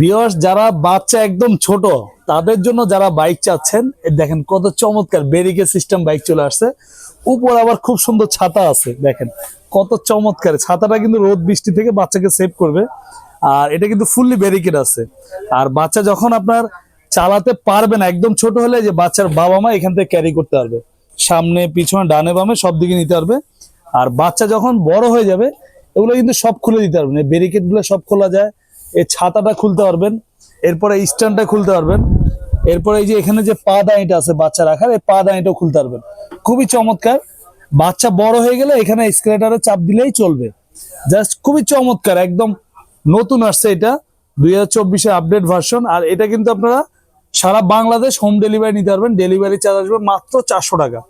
Viewers যারা বাচ্চা একদম ছোট, তাদের জন্য যারা বাইক চাচ্ছেন দেখেন কত চমৎকার ব্যারিকেড সিস্টেম বাইক চলে আসছে। উপর আবার খুব সুন্দর ছাতা আছে, দেখেন। কত চমৎকার, ছাতাটা কিন্তু রোদ, বৃষ্টি থেকে বাচ্চাকে সেভ করবে। আর এটা কিন্তু ফুললি ব্যারিকেড আছে। আর বাচ্চা যখন আপনার চালাতে পারবে না, একদম ছোট হলে যে বাচ্চার বাবা মা এখান থেকে ক্যারি করতে পারবে। সামনে, পিছনে, ডানে, বামে সব দিকে নিতে পারবে। আর বাচ্চা যখন বড় হয়ে যাবে, এগুলো কিন্তু সব খুলে দিতে পারবে এই ব্যারিকেডগুলো সব খোলা যায়। এই ছাতাটা খুলতে পারবেন, এরপরে স্ট্যান্ডটা খুলতে পারবেন, এরপরে এই যে এখানে যে পা দাঁড়িটা আছে বাচ্চা রাখার এই পা দাঁড়িটাও খুলতে পারবেন। খুবই চমৎকার। বাচ্চা বড় হয়ে গেলে এখানে স্কেলেটারে চাপ দিলেই চলবে। জাস্ট খুবই চমৎকার, একদম নতুন আসছে এটা, দুই হাজার চব্বিশে আপডেট ভার্সন আর এটা কিন্তু আপনারা সারা বাংলাদেশ হোম ডেলিভারি নিতে পারবেন ডেলিভারি চার্জ আসবে মাত্র চারশো টাকা।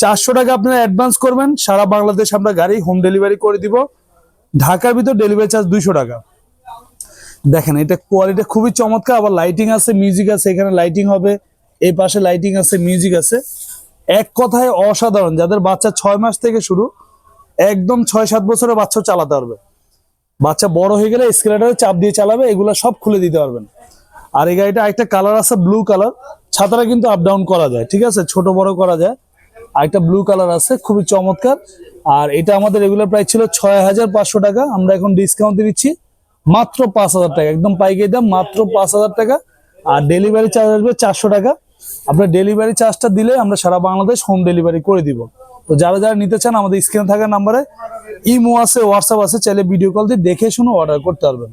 চারশো টাকা আপনারা অ্যাডভান্স করবেন, সারা বাংলাদেশ আমরা গাড়ি হোম ডেলিভারি করে দিব, ঢাকার ভিতর ডেলিভারি চার্জ দুইশো টাকা। দেখেন, এটা কোয়ালিটি খুবই চমৎকার, আবার লাইটিং আছে মিউজিক আছে, এখানে লাইটিং হবে, এই পাশে লাইটিং আছে মিউজিক আছে। এক কথায় অসাধারণ, যাদের বাচ্চা ছয় মাস থেকে শুরু, একদম ছয় সাত বছরের বাচ্চা চালাতে পারবে। বাচ্চা বড় হয়ে গেলে স্কেলেটারে চাপ দিয়ে চালাবে, এগুলো সব খুলে দিতে পারবেন। আর এই গাড়িটা একটা কালার আছে ব্লু কালার ছাতাটা কিন্তু আপ ডাউন করা যায়, ঠিক আছে? ছোট বড় করা যায়। আর একটা ব্লু কালার আছে, খুবই চমৎকার। আর এটা আমাদের রেগুলার প্রাইস ছিল ছয় হাজার পাঁচশো টাকা, আমরা এখন ডিসকাউন্ট দিচ্ছি। মাত্র পাঁচ হাজার টাকা একদম পাইকারি দাম মাত্র পাঁচ হাজার টাকা। আর ডেলিভারি চার্জ আসবে চারশো টাকা। আপনার ডেলিভারি চার্জটা দিলে আমরা সারা বাংলাদেশ হোম ডেলিভারি করে দিব। তো যারা যারা নিতে চান আমাদের স্ক্রিনে থাকা নাম্বারে ইমো আছে হোয়াটসঅ্যাপ আছে চাইলে ভিডিও কল দিয়ে দেখে শুনে অর্ডার করতে পারবেন।